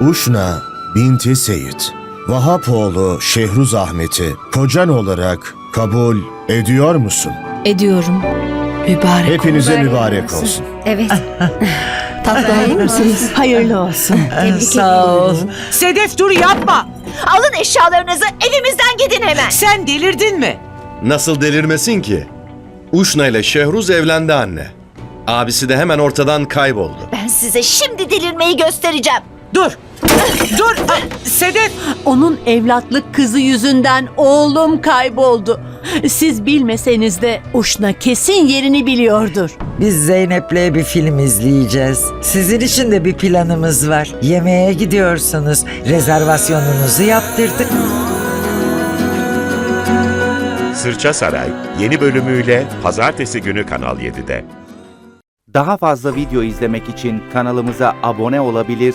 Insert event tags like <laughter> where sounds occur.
Uşna binti Seyit, Vahapoğlu Şehruz Ahmet'i kocan olarak kabul ediyor musun? Ediyorum. Mübarek Hepinize mübarek olsun. Evet. <laughs> Tatlı alır mısınız? Hayırlı olsun. Sağ ol. Sedef dur yapma. Alın eşyalarınızı evimizden gidin hemen. Sen delirdin mi? Nasıl delirmesin ki? Uşna ile Şehruz evlendi anne. Abisi de hemen ortadan kayboldu. Ben size şimdi delirmeyi göstereceğim. Dur. Dur. Ay, Sedef. Onun evlatlık kızı yüzünden oğlum kayboldu. Siz bilmeseniz de Uşna kesin yerini biliyordur. Biz Zeynep'le bir film izleyeceğiz. Sizin için de bir planımız var. Yemeğe gidiyorsunuz. Rezervasyonunuzu yaptırdık. Sırça Saray yeni bölümüyle pazartesi günü Kanal 7'de. Daha fazla video izlemek için kanalımıza abone olabilir,